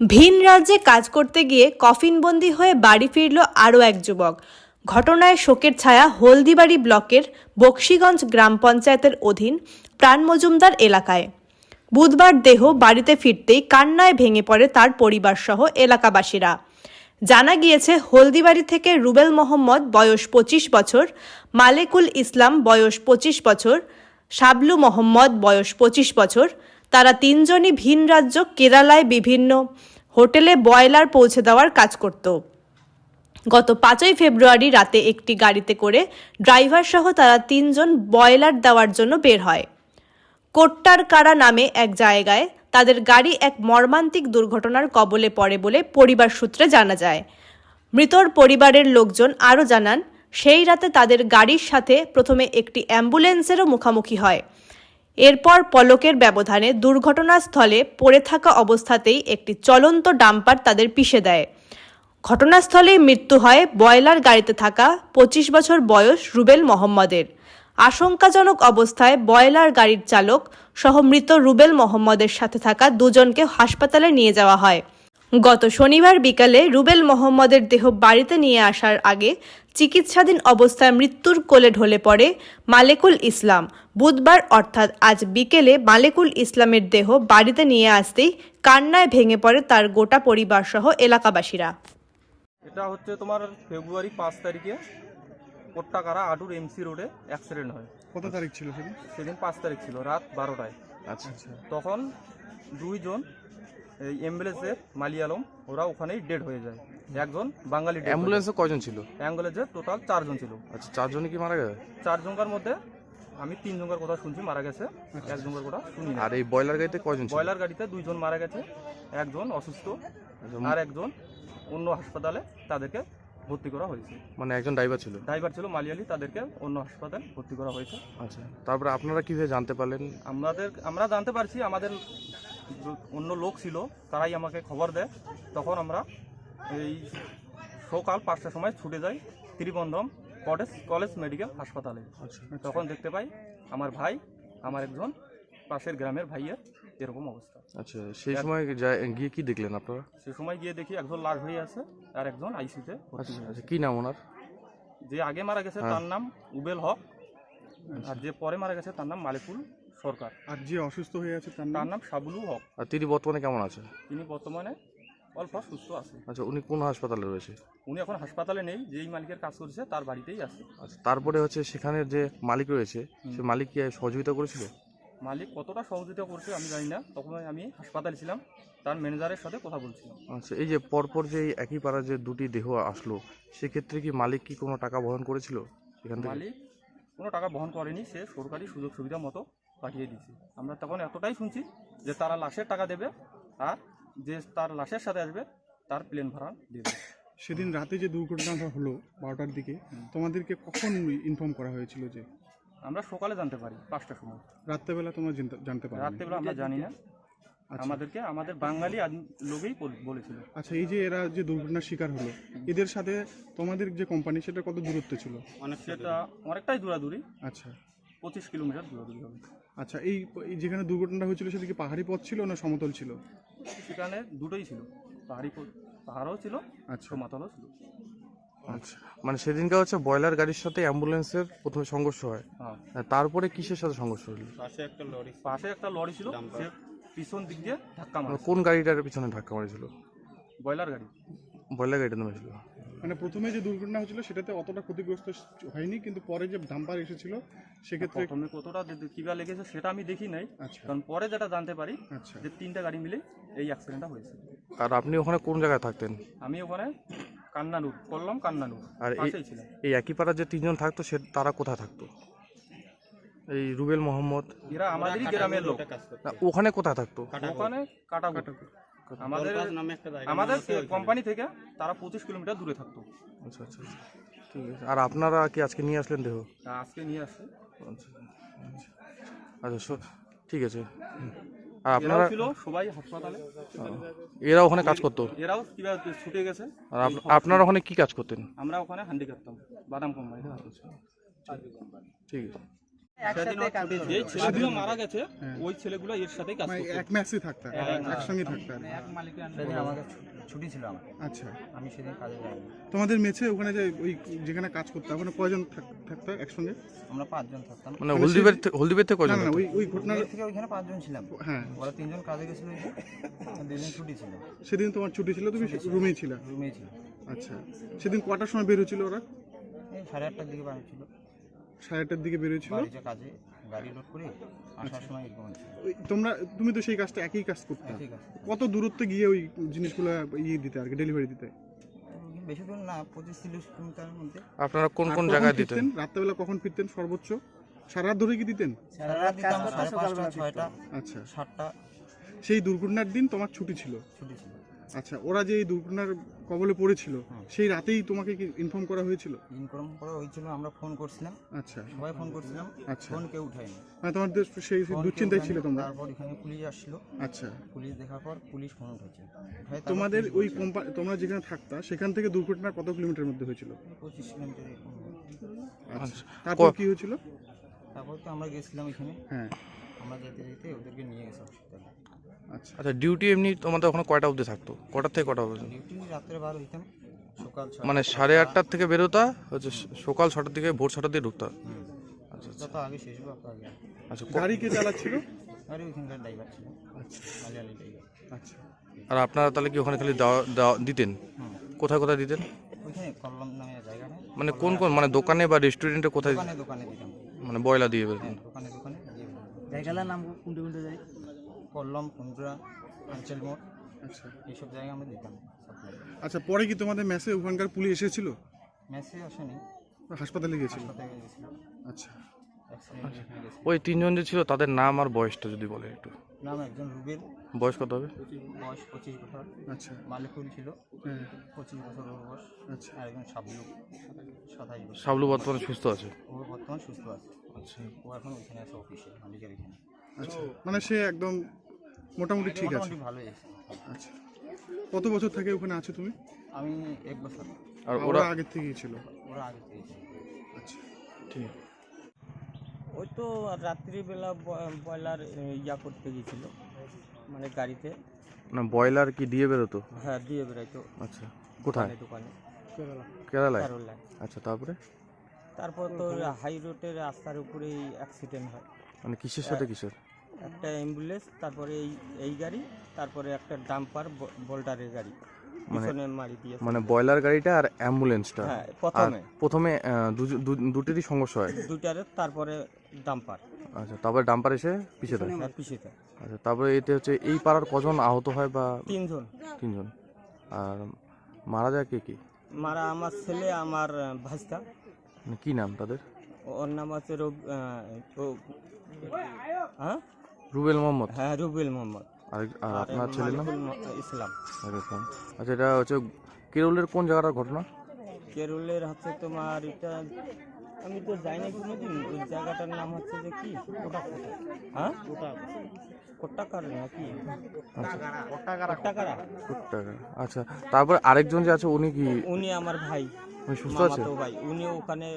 ভিন রাজ্যে কাজ করতে গিয়ে কফিনবন্দি হয়ে বাড়ি ফিরল আরও এক যুবক। ঘটনায় শোকের ছায়া হলদিবাড়ি ব্লকের বক্সিগঞ্জ গ্রাম পঞ্চায়েতের অধীন প্রাণ মজুমদার এলাকায়। বুধবার দেহ বাড়িতে ফিরতেই কান্নায় ভেঙে পড়ে তার পরিবারসহ এলাকাবাসীরা। জানা গিয়েছে, হলদিবাড়ি থেকে রুবেল মোহাম্মদ বয়স পঁচিশ বছর, মালেকুল ইসলাম বয়স পঁচিশ বছর, শাবলু মোহাম্মদ বয়স পঁচিশ বছর তারা তিনজনই ভিন রাজ্য কেরালায় বিভিন্ন হোটেলে বয়লার পৌঁছে দেওয়ার কাজ করত। গত পাঁচই ফেব্রুয়ারি রাতে একটি গাড়িতে করে ড্রাইভার সহ তারা তিনজন বয়লার দেওয়ার জন্য বের হয়। কোট্টারকারা নামে এক জায়গায় তাদের গাড়ি এক মর্মান্তিক দুর্ঘটনার কবলে পড়ে বলে পরিবার সূত্রে জানা যায়। মৃতর পরিবারের লোকজন আরও জানান, সেই রাতে তাদের গাড়ির সাথে প্রথমে একটি অ্যাম্বুলেন্সেরও মুখোমুখি হয়। এরপর পলকের ব্যবধানে দুর্ঘটনাস্থলে পড়ে থাকা অবস্থাতেই একটি চলন্ত ডাম্পার তাদের পিষে দেয়। ঘটনাস্থলেই মৃত্যু হয় বয়লার গাড়িতে থাকা পঁচিশ বছর বয়স রুবেল মোহাম্মদের। আশঙ্কাজনক অবস্থায় বয়লার গাড়ির চালক সহ মৃত রুবেল মোহাম্মদের সাথে থাকা দুজনকে হাসপাতালে নিয়ে যাওয়া হয়। গত শনিবার বিকালে রুবেল মোহাম্মদের দেহ বাড়িতে নিয়ে আসার আগে চিকিৎসাধীন অবস্থায় মৃত্যুর কোলে ঢলে পড়ে মালেকুল ইসলাম। বুধবার অর্থাৎ আজ বিকেলে মালেকুল ইসলামের দেহ বাড়িতে নিয়ে আসতেই কান্নায় ভেঙে পড়ে তার গোটা পরিবারসহ এলাকাবাসীরা। এটা হচ্ছে তোমার ফেব্রুয়ারি পাঁচ তারিখে কোট্টাকারা আটুর এমসি রোডে অ্যাক্সিডেন্ট হয়। কত তারিখ ছিল সেদিন? সেদিন পাঁচ তারিখ ছিল রাত বারোটায়। আচ্ছা আচ্ছা। তখন দুইজন এই অ্যাম্বুলেন্সের মালিয়ালম ওরা ওখানেই ডেড হয়ে যায়। একজন বাঙালি অ্যাম্বুলেন্সে কয়জন ছিল? অ্যাম্বুলেন্সে টোটাল চারজন ছিল। আচ্ছা চারজনই কি মারা গেছে? চারজনকার মধ্যে আমি তিনজনকার কথা শুনছি মারা গেছে। একজনকার কথা শুনি আর এই বয়লার গাড়িতে কয়জন বয়লার গাড়িতে দুইজন মারা গেছে একজন অসুস্থ আচ্ছা, আর একজন অন্য হাসপাতালে তাদেরকে ভর্তি করা হয়েছে। মানে একজন ড্রাইভার ছিল? ড্রাইভার ছিল মালিয়ালি তাদেরকে অন্য হাসপাতালে ভর্তি করা হয়েছে। আচ্ছা তারপরে আপনারা কীভাবে জানতে পারলেন? আমাদের আমরা জানতে পারছি আমাদের অন্য লোক ছিল তারাই আমাকে খবর দেয়। তখন আমরা এই সকাল পাঁচটার সময় ছুটে যাই ত্রিবন্ধম কলেজ কলেজ মেডিকেল হাসপাতালে। আচ্ছা। তখন দেখতে পাই আমার ভাই আমার একজন পাশের গ্রামের ভাইয়ের এরকম অবস্থা। আচ্ছা সেই সময় গিয়ে কি দেখলেন আপনারা? সে সময় গিয়ে দেখি একজন লাশ হয়ে আছে আর একজন আইসিতে আচ্ছা আচ্ছা কি নাম ওনার? যে আগে মারা গেছে তার নাম উবেল হক আর যে পরে মারা গেছে তার নাম মালিকুল সরকার। আর যে অসুস্থ হয়ে আছে তার তার নাম নাম সাবুলু হক। আর তিনি বর্তমানে কেমন আছে তিনি বর্তমানে অল্প সুস্থ আছে। আচ্ছা উনি কোন হাসপাতালে রয়েছে? উনি এখন হাসপাতালে নেই যেই মালিকের কাজ করছে তার বাড়িতেই আছে। আচ্ছা তারপরে হচ্ছে সেখানে যে মালিক রয়েছে সে মালিক কি সহযোগিতা করেছিল? মালিক কতটা সহযোগিতা করছে আমি জানি না। তখন আমি হাসপাতালে ছিলাম তার ম্যানেজারের সাথে কথা বলছিলাম। আচ্ছা এই যে পরপর যে এই একই পাড়ার যে দুটি দেহ আসলো সেক্ষেত্রে কি মালিক কি কোনো টাকা বহন করেছিল থেকে? মালিক কোনো টাকা বহন করেনি সে সরকারি সুযোগ সুবিধা মতো পাঠিয়ে দিয়েছে। আমরা তখন এতটাই শুনছি যে তারা লাশের টাকা দেবে আর যে তার লাশের সাথে আসবে তার প্লেন ভাড়া দিয়ে দেবে। সেদিন রাতে যে দুর্ঘটনাটা হলো বারোটার দিকে তোমাদেরকে কখন ইনফর্ম করা হয়েছিল যে? আমরা সকালে জানতে পারি পাঁচটার সময়। রাত্রেবেলা তোমরা জানতে- পারো রাত্রেবেলা আমরা জানি না। আচ্ছা। আমাদেরকে আমাদের বাঙালি লোকেই বল- বলেছিল। আচ্ছা এই যে এরা যে দুর্ঘটনার শিকার হলো এদের সাথে তোমাদের যে কোম্পানি সেটা কত দূরত্ব ছিল? সেটা অনেকটাই দূরাদূরি। আচ্ছা। পঁচিশ কিলোমিটার দূরাদূরি হবে। আচ্ছা এই এই যেখানে দুর্ঘটনাটা হয়েছিল সেদিকে পাহাড়ি পথ ছিল না সমতল ছিল? সেখানে দুটোই ছিল। পাহাড়ি পথ পাহাড়ও ছিল আচ্ছা। সমতলও ছিল। আচ্ছা মানে সেদিনকে হচ্ছে বয়লার গাড়ির সাথে অ্যাম্বুলেন্সের প্রথমে সংঘর্ষ হয়। হ্যাঁ। তারপরে কিসের সাথে সংঘর্ষ হলো? পাশে একটা লরি পাশে একটা লরি ছিল সে পিছন দিক দিয়ে ধাক্কা মানে মারে কোন গাড়িটার পিছনে ধাক্কা মারেছিল? বয়লার গাড়ি। বয়লার গাড়িটা নামেছিল মানে প্রথমে যে দুর্ঘটনা হয়েছিল সেটাতে অতটা ক্ষতিগ্রস্ত হয়নি কিন্তু পরে যে ডাম্পার এসেছিল সেক্ষেত্রে প্রথমে কতটা কিবা লেগেছে সেটা আমি দেখি নাই। আচ্ছা। কারণ পরে যেটা জানতে পারি আচ্ছা। যে তিনটা গাড়ি মিলে এই অ্যাক্সিডেন্টটা হয়েছে। আর আপনি ওখানে কোন জায়গায় থাকতেন? আমি ওখানে কান্নানুর করলাম কান্নানুর আর এই একই পাড়ার যে তিনজন থাকতো সে তারা কোথায় থাকতো? এই রুবেল মোহাম্মদ? এরা আমাদেরই গ্রামের লোক। ওখানে কোথায় থাকতো? ওখানে কাটাকুট আমাদের আমাদের কোম্পানি থেকে তারা পঁচিশ কিলোমিটার দূরে থাকতো। আচ্ছা আচ্ছা আচ্ছা। ঠিক আছে। আর আপনারা কি আজকে নিয়ে আসলেন দেহ? আজকে নিয়ে আসছে আচ্ছা আচ্ছা। আচ্ছা ঠিক আছে। আর আপনারা ছিল সবাই হাসপাতালে। এরা ওখানে কাজ করতো? এরাও কীভাবে ছুটে গেছে। আর আপনারা ওখানে কি কাজ করতেন? আমরা ওখানে হান্ডি কাটতাম বাদাম কোম্পানি ঠিক আছে। যেই ছেলেগুলো মারা গেছে ওই ছেলেগুলো এর সাথেই কাজ মানে করতো। এক ম্যাচই থাকতে একসঙ্গে থাকতে সেদিন আমাকে ছুটি ছিল আমার আচ্ছা। আমি সেদিন কাজে যাইনি। তোমাদের মেছে ওখানে যে ওই যেখানে কাজ করতে ওখানে কয়জন থাকতো একসঙ্গে? আমরা পাঁচজন থাকতাম। মানে হলদিবের হলদিবের থেকে না ওই ওই ঘটনার থেকে ওইখানে পাঁচজন ছিলাম। হ্যাঁ। ওরা তিনজন কাজে গেছিল ছুটি ছিল। সেদিন তোমার ছুটি ছিল তুমি রুমেই ছিল? রুমেই ছিল আচ্ছা। সেদিন কটার সময় বের হয়েছিল ওরা? সাড়ে আটটার দিকে বাড়ি ছিল সাড়ে আটটার দিকে বের বাড়িতে কাজে গাড়ি লোড করে আসার সময় এরকম হয়েছিল ওই তোমরা তুমি তো সেই কাজটা একই কাজ করতে। কত দূরত্বে গিয়ে ওই জিনিসগুলো ইয়ে দিতে আর কি ডেলিভারি দিতে? বেশি দূর না পঁচিশ তিরিশ কিলোমিটারের মধ্যে। আপনারা কোন আর কোন কখন জায়গায় ফিরতেন? দিতেন? রাত্রেবেলা কখন ফিরতেন সর্বোচ্চ? সারা রাত ধরে কি দিতেন? সারা রাত দিতাম সাড়ে পাঁচটা ছয়টা আচ্ছা। সাতটা। সেই দুর্ঘটনার দিন তোমার ছুটি ছিল? ছুটি ছিল। আচ্ছা। ওরা যে এই দুর্ঘটনার কবলে পড়েছিল সেই রাতেই তোমাকে কি ইনফর্ম করা হয়েছিল? ইনফর্ম করা হয়েছিল আমরা ফোন করছিলাম। আচ্ছা। সবাই ফোন করছিলাম আচ্ছা। ফোন কেউ উঠায়নি। মানে তোমাদের সেই সেই দুশ্চিন্তায় ছিল তোমরা? তারপর এখানে পুলিশ আসছিল আচ্ছা। পুলিশ দেখার পর পুলিশ ফোন উঠেছে। তোমাদের ওই কোম্পানি তোমরা যেখানে থাকতা সেখান থেকে দুর্ঘটনা কত কিলোমিটার মধ্যে হয়েছিল? পঁচিশ কিলোমিটার আচ্ছা। তারপর ক- কি হয়েছিল? তারপর তো আমরা গেছিলাম এখানে। হ্যাঁ। আমরা যেতে যেতে ওদেরকে নিয়ে গেছে হসপিটালে আচ্ছা। আচ্ছা ডিউটি এমনি তোমাদের ওখানে কয়টা অবধি থাকতো? কটা থেকে কটা অবধি? ডিউটি রাত্রে বার হইতাম সকাল ছয় মানে সাড়ে আটটার থেকে বেরোতা হচ্ছে সকাল ছটার দিকে ভোর ছটার দিকে ঢুকতা? আচ্ছা আচ্ছা। যত আগে শেষ হোক আগে। আচ্ছা গাড়ি কে চালাচ্ছিল? গাড়ি ওইখানকার ড্রাইভার ছিল। মালিয়ালি ড্রাইভার আচ্ছা। আর আপনারা তাহলে কি ওখানে খালি দেওয়া দেওয়া দিতেন? কোথায় কোথায় দিতেন? ওইখানে কল্লম নামে জায়গা মানে কোন কোন মানে দোকানে বা রেস্টুরেন্টে কোথায় দোকানে দোকানে দিতাম। মানে বয়লা দিয়ে বেরোতেন? দোকানে দোকানে জায়গাটার নাম কোনটা কোনটা যায় কল্লম কুন্দ্রা আঞ্চল মোড় আচ্ছা। এইসব জায়গায় আমরা দিতাম সাপ্লাই আচ্ছা পরে কি তোমাদের মেসে ওখানকার পুলিশ এসেছিল? মেসেজ আসেনি। হাসপাতালে গিয়েছিল? হাসপাতালে আচ্ছা। ওই তিনজন যে ছিল তাদের নাম আর বয়সটা যদি বলে একটু। নাম একজন রুবেল। বয়স কত হবে? বয়স পঁচিশ বছর। আচ্ছা। মালিকুল ছিল। হ্যাঁ। পঁচিশ বছর ওর বয়স। আচ্ছা। আর একজন সাবলু। সাতাশ বছর। সাবলু বর্তমানে সুস্থ আছে? ও বর্তমান সুস্থ আছে। আচ্ছা। ও এখন ওইখানে আছে অফিসে মালিকের এখানে। আচ্ছা। মানে সে একদম মোটামুটি ঠিক আছে। মোটামুটি ভালোই। আছে আচ্ছা। কত বছর থেকে ওখানে আছো তুমি? আমি এক বছর। আর ওরা আগের থেকেই ছিল? ওরা আগে পেয়েছে আচ্ছা ঠিক ওই তো রাত্রিবেলা বয়লার ইয়া করতে গেছিল মানে গাড়িতে। না বয়লার কি দিয়ে বেরোতো? হ্যাঁ দিয়ে বেরোতো। আচ্ছা কোথায়? দোকানে কেরালায়? কেরলায়। আচ্ছা তারপরে? তারপর তো হাই রোডের রাস্তার উপরেই অ্যাক্সিডেন্ট হয়। মানে কিসের সাথে কিসের? একটা অ্যাম্বুলেন্স তারপরে এই এই গাড়ি তারপরে একটা ডাম্পার বোল্ডারের গাড়ি। পিছনে মারি দিয়ে মানে বয়লার গাড়িটা আর অ্যাম্বুলেন্সটা হ্যাঁ প্রথমে। প্রথমে দুটিরই সংঘর্ষ হয়? দুইটারে তারপরে ডাম্পার আচ্ছা তারপরে ডাম্পার এসে পিছিয়ে দেয় হ্যাঁ পিছিয়ে আচ্ছা তারপরে এতে হচ্ছে এই পাড়ার কজন আহত হয় বা তিনজন। তিনজন? আর মারা যায় কে কি? মারা আমার ছেলে আমার ভাস্তা মানে কি নাম তাদের? ওর নাম আছে রব হ্যাঁ? রুবেল মোহাম্মদ? হ্যাঁ রুবেল মোহাম্মদ। আর আপনার ছেলের নাম? মালিকুল ম- ইসলাম আচ্ছা এটা হচ্ছে কেরলের কোন জায়গাটার ঘটনা? কেরলের হচ্ছে তোমার এটা আমি তো যাইনি কোনোদিন ওই জায়গাটার নাম হচ্ছে যে কি? হ্যাঁ? কোটাকার নাকি? কোটাকারা কোট্টাকা। আচ্ছা তারপরে আরেকজন যে আছে উনি কি? উনি আমার ভাই। সুস্থ আছে? ভাই। উনি ওখানে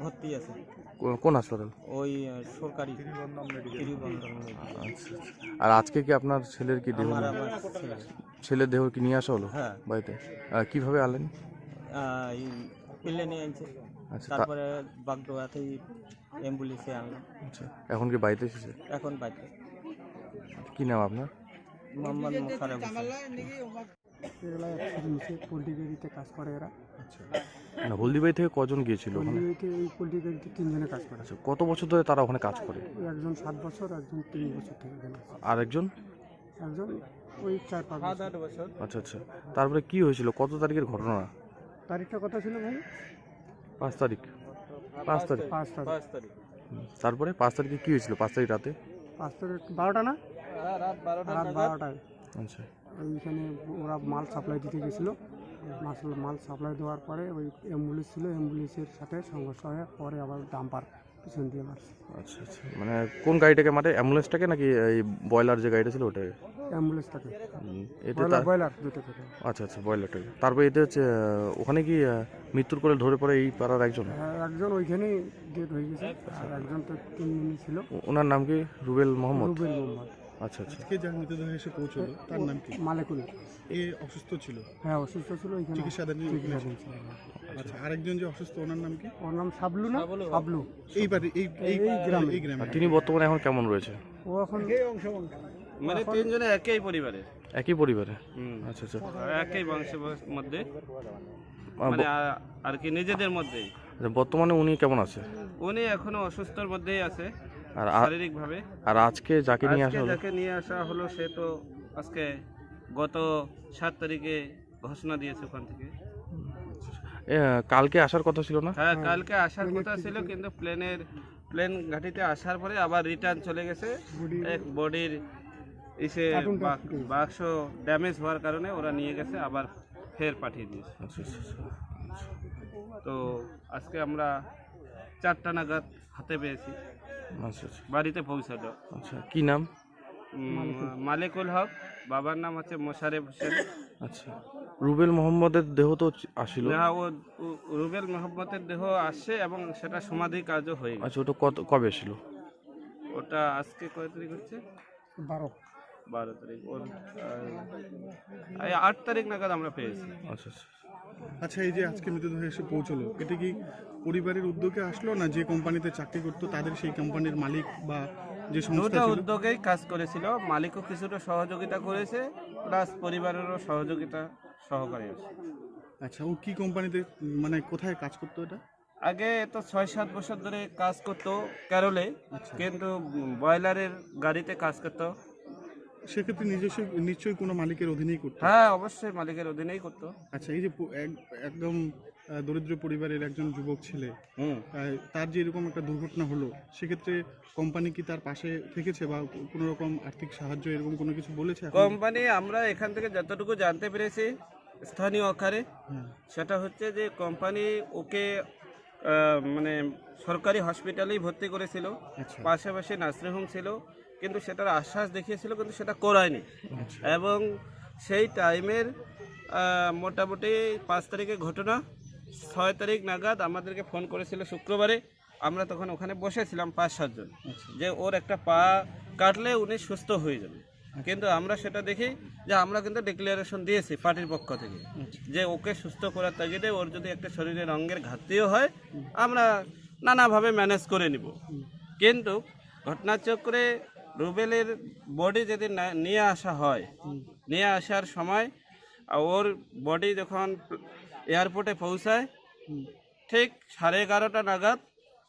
ভর্তি আছে। কোন হাসপাতাল? ওই সরকারি। আচ্ছা আচ্ছা। আর আজকে কি আপনার ছেলের কি দেহ? ছেলের দেহ কি নিয়ে আসা হলো? হ্যাঁ। বাড়িতে? আর কীভাবে আনলেন? প্লেনে আনছে। আচ্ছা তারপরে বাগডোয়াতেই অ্যাম্বুলেন্সে আনলাম আচ্ছা এখন কি বাড়িতে এসেছে? এখন বাইকে কি নাম আপনার? মোহাম্মদ অ্যাক্সিডেন্ট পোলট্রি গাড়িতে কাজ করে এরা। মানে হলদিবাড়ি থেকে কজন গিয়েছিল ওখানে? গাড়িতে এই পোলট্রি গাড়িতে তিনজনে কাজ করে। আচ্ছা কত বছর ধরে তারা ওখানে কাজ করে? একজন সাত বছর একজন তিন বছর থেকে এখানে আছে। আর একজন? একজন ওই চার পাঁচ বছর। আচ্ছা আচ্ছা। তারপরে কি হয়েছিল? কত তারিখের ঘটনা? তারিখটা কথা ছিল ভাই? পাঁচ তারিখ। পাঁচ তারিখ। পাঁচ তারিখ। হুম। তারপরে পাঁচ তারিখে কি হয়েছিল পাঁচ তারিখ রাতে? পাঁচ তারিখ বারোটা না? রাত বারোটায়। আচ্ছা। ওইখানে ওরা মাল সাপ্লাই দিতে গেছিল। মাল মাল সাপ্লাই দেওয়ার পরে ওই অ্যাম্বুলেন্স ছিল অ্যাম্বুলেন্সের সাথে সংঘর্ষ হয়ে পরে আবার ডাম্পার পিছন দিয়ে মারছে। আচ্ছা আচ্ছা। মানে কোন গাড়িটাকে মারে অ্যাম্বুলেন্সটাকে নাকি এই ব্রয়লার যে গাড়িটা ছিল ওটাকে? অ্যাম্বুলেন্সটাকে। এটা এতে ব্রয়লার তা- দুটো থেকে আচ্ছা আচ্ছা ব্রয়লারটাকে তারপরে এটা হচ্ছে ওখানে কি মৃত্যুর করে ধরে পড়ে এই পাড়ার একজন? হ্যাঁ, একজন ওইখানেই ডেট হয়ে গেছে আর একজন তো তিন দিনই ছিল ওনার নাম কি? রুবেল মোহাম্মদ? রুবেল মোহাম্মদ। আচ্ছা আচ্ছা। আজকে যার মৃতদেহ এসে পৌঁছলো তার নাম কি? মালেকুল। এ অসুস্থ ছিল? হ্যাঁ অসুস্থ ছিল ওইখানে চিকিৎসাধীন চিকিৎসাধীন ছিল। আচ্ছা আরেকজন যে অসুস্থ ওনার নাম কি? ওর নাম সাবলু না? সাবলু এই বাড়ি এই এই এই গ্রামে। এই গ্রামে। তিনি বর্তমানে এখন কেমন রয়েছে? ও এখন মানে তিনজনে একই পরিবারের একই পরিবারে? আচ্ছা আচ্ছা। একই বংশের মধ্যে। আহ, মানে আ- আর কি নিজেদের মধ্যেই। বর্তমানে উনি কেমন আছে? উনি এখনও অসুস্থর মধ্যেই আছে। আর আ- শারীরিক ভাবে আর আজকে যাকে নিয়ে আসা হলো? যাকে নিয়ে আসা হলো সে তো আজকে গত সাত তারিখে ঘোষণা দিয়েছে ওখান থেকে। কালকে আসার কথা ছিল না? হ্যাঁ কালকে আসার কথা ছিল কিন্তু প্লেনের প্লেন ঘাটিতে আসার পরে আবার রিটার্ন চলে গেছে। এক বডির ইসে। বাক্স ড্যামেজ হওয়ার কারণে ওরা নিয়ে গেছে আবার ফের পাঠিয়ে দিয়েছে। আচ্ছা আচ্ছা আচ্ছা। তো আজকে আমরা চারটা নাগাদ হাতে পেয়েছি। আচ্ছা আচ্ছা। বাড়িতে পৌঁছালো আচ্ছা কি নাম? মালিকুল হক বাবার নাম হচ্ছে মোশারেফ হোসেন। আচ্ছা। রুবেল মোহাম্মদের দেহ তো আসিল? হ্যাঁ, ও ও- রুবেল মোহাম্মদের দেহ আসে এবং সেটা সমাধি কাজও হয়ে গেছে। আচ্ছা ওটা কত কবে ছিল ওটা আজকে কয় তারিখ হচ্ছে? বারো। বারো তারিখ ওর আহ, আট তারিখ নাগাদ আমরা পেয়েছি। আচ্ছা আচ্ছা আচ্ছা। এই যে আজকে মৃতদেহ এসে পৌঁছলো এটা কি পরিবারের উদ্যোগে আসলো না যে কোম্পানিতে চাকরি করতো তাদের সেই কোম্পানির মালিক বা যে সংস্থা দুটো ছিল? উদ্যোগেই কাজ করেছিল। মালিকও কিছুটা সহযোগিতা করেছে প্লাস পরিবারেরও সহযোগিতা সহকারে আছে। আচ্ছা ও কি কোম্পানিতে মানে কোথায় কাজ করতো এটা? আগে তো ছয় সাত বছর ধরে কাজ করতো ক্যারলে কিন্তু ব্রয়লারের গাড়িতে কাজ করতো। সেক্ষেত্রে নিজস্ব নিশ্চয়ই কোনো মালিকের অধীনেই করতো? হ্যাঁ অবশ্যই মালিকের অধীনেই করতো। আচ্ছা এই যে প- এক- একদম আহ, দরিদ্র পরিবারের একজন যুবক ছেলে হুম। আহ, তার যে এরকম একটা দুর্ঘটনা হলো সেক্ষেত্রে কোম্পানি কি তার পাশে থেকেছে বা কোনো রকম আর্থিক সাহায্য এরকম কোনো কিছু বলেছে এখন? কোম্পানি আমরা এখান থেকে যতটুকু জানতে পেরেছি স্থানীয় আকারে হ্যাঁ। সেটা হচ্ছে যে কোম্পানি ওকে আহ, মানে সরকারি হসপিটালেই ভর্তি করেছিল। আচ্ছা। পাশাপাশি নার্সিং হোম ছিল। কিন্তু সেটার আশ্বাস দেখিয়েছিল কিন্তু সেটা করায়নি। এবং সেই টাইমের মোটামুটি পাঁচ তারিখে ঘটনা ছয় তারিখ নাগাদ আমাদেরকে ফোন করেছিল শুক্রবারে। আমরা তখন ওখানে বসেছিলাম পাঁচ সাতজন যে ওর একটা পা কাটলে উনি সুস্থ হয়ে যাবে। কিন্তু আমরা সেটা দেখি যে আমরা কিন্তু ডিক্লারেশন দিয়েছি পার্টির পক্ষ থেকে। যে ওকে সুস্থ করার তাগিদে ওর যদি একটা শরীরের অঙ্গের ঘাটতিও হয় আমরা নানাভাবে ম্যানেজ করে নিব। কিন্তু ঘটনাচক্রে রুবেলের বডি যদি না- নিয়ে আসা হয় নিয়ে আসার সময় ওর বডি যখন এয়ারপোর্টে পৌঁছায় ঠিক সাড়ে এগারোটা নাগাদ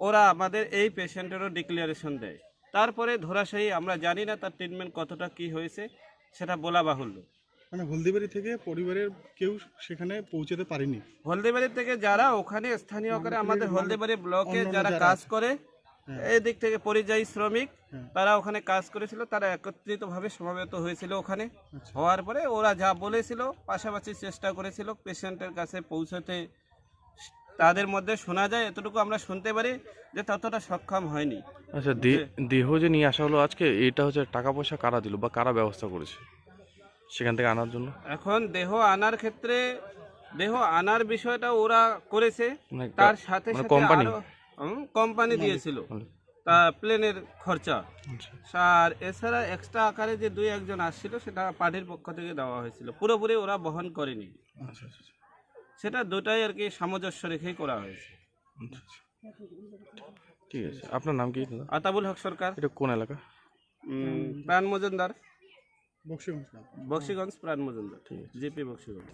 ওরা আমাদের এই পেশেন্টেরও ডিক্লারেশন দেয়। তারপরে ধরাশায়ী আমরা জানি না তার ট্রিটমেন্ট কতটা কি হয়েছে সেটা বলা বাহুল্য। মানে হলদিবাড়ি থেকে পরিবারের কেউ সেখানে পৌঁছাতে পারেনি? হলদিবাড়ি থেকে যারা ওখানে স্থানীয় করে আমাদের হলদিবাড়ি ব্লকে যারা কাজ করে এই দিক থেকে পরিযায়ী শ্রমিক। তারা ওখানে কাজ করেছিল তারা একত্রিতভাবে সমাবেত হয়েছিল ওখানে। আচ্ছা। হওয়ার পরে ওরা যা বলেছিল পাশাপাশি চেষ্টা করেছিল পেশেন্টের কাছে পৌঁছতে। তাদের মধ্যে শোনা যায় এতটুকু আমরা শুনতে পারি যে ততটা সক্ষম হয়নি। আচ্ছা দেহ যে নিয়ে আসা হলো আজকে এটা হচ্ছে টাকা পয়সা কারা দিল বা কারা ব্যবস্থা করেছে? সেখান থেকে আনার জন্য? এখন দেহ আনার ক্ষেত্রে দেহ আনার বিষয়টা ওরা করেছে। মানে তার সাথে মানে সাথে কোম্পানি? কোম্পানি দিয়েছিল। তা প্লেনের খরচা। আচ্ছা। আর এছাড়া এক্সট্রা আকারে যে দুই একজন আসছিল সেটা পার্টির পক্ষ থেকে দেওয়া হয়েছিল। পুরোপুরি ওরা বহন করেনি। আচ্ছা আচ্ছা সেটা দুটাই আর কি সামঞ্জস্য রেখেই করা হয়েছে। ঠিক আছে। আপনার নাম কি আতাবুল হক সরকার। এটা কোন এলাকা? প্রাণ মজুমদার। বক্সিগঞ্জ বক্সিগঞ্জ প্রাণ মজুমদার। ঠিক আছে। জিপি বক্সিগঞ্জ।